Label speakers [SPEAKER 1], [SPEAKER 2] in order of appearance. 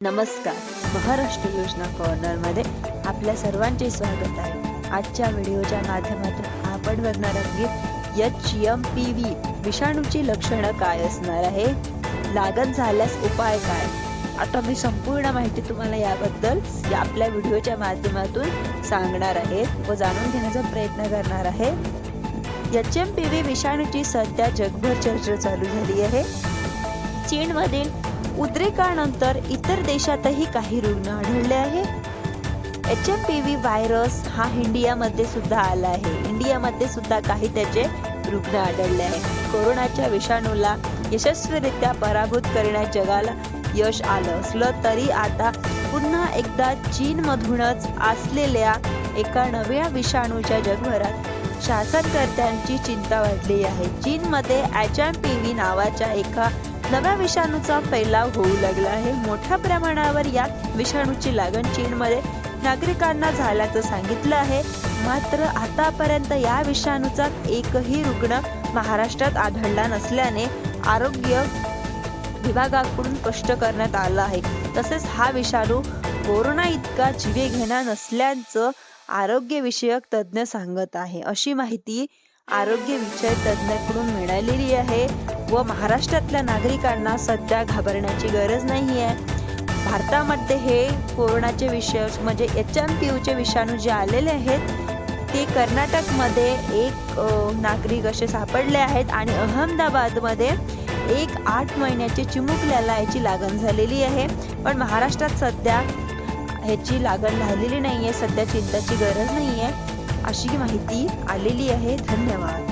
[SPEAKER 1] नमस्कार. महाराष्ट्र योजना कॉर्नरमध्ये आपल्या सर्वांचे स्वागत आहे. आजच्या व्हिडिओच्या माध्यमातून आपण बघणार आहोत एच एम पी व्ही विषाणूची लक्षणं काय असणार आहे? लागण झाल्यास उपाय काय? आता मी संपूर्ण माहिती तुम्हाला याबद्दल या आपल्या व्हिडिओच्या माध्यमातून सांगणार आहे व जाणून घेण्याचा प्रयत्न करणार आहे. एच एम पी व्ही विषाणूची सध्या जगभर चर्चा चालू झाली आहे. चीनमधील उद्रेकानंतर इतर देशातही काही रुग्ण आढळले आहे H M P V virus हा इंडियामध्ये सुद्धा आला आहे. इंडियामध्ये सुद्धा काही त्याचे रुग्ण आढळले आहे कोरोनाच्या विषाणूला यशस्वीरित्या पराभूत करण्यात जगाला यश आलं असलं तरी आता पुन्हा एकदा चीनमधूनच असलेल्या एका नव्या विषाणूच्या जगभरात शासनकर्त्यांची चिंता वाढली आहे. चीनमध्ये एच एम पी व्ही नावाच्या एका नव्या विषाणूचा फैलाव होऊ लागला आहे. मोठ्या प्रमाणावर या विषाणूची लागण चीनमध्ये नागरिकांना झाल्याचं सांगितलं आहे. मात्र आतापर्यंत या विषाणूचा एकही रुग्ण महाराष्ट्रात आढळला नसल्याने आरोग्य विभागाकडून स्पष्ट करण्यात आलं आहे. तसेच हा विषाणू कोरोना इतका जीवे घेणार नसल्याचं आरोग्यविषयक तज्ज्ञ सांगत आहे. अशी माहिती आरोग्य विषय तज्ज्ञाकडून मिळालेली आहे. व महाराष्ट्रातल्या नागरिकांना सध्या घाबरण्याची गरज नाही आहे भारतामध्ये हे कोरोनाचे विषय म्हणजे एच एम पी यूचे विषाणू जे आलेले आहेत ते कर्नाटकमध्ये एक नागरिक असे सापडले आहेत आणि अहमदाबादमध्ये एक आठ महिन्याचे चिमुकल्याला याची लागण झालेली आहे. पण महाराष्ट्रात सध्या ह्याची लागण झालेली नाही आहे सध्या चिंताची गरज नाही आहे अशी माहिती आलेली आहे. धन्यवाद.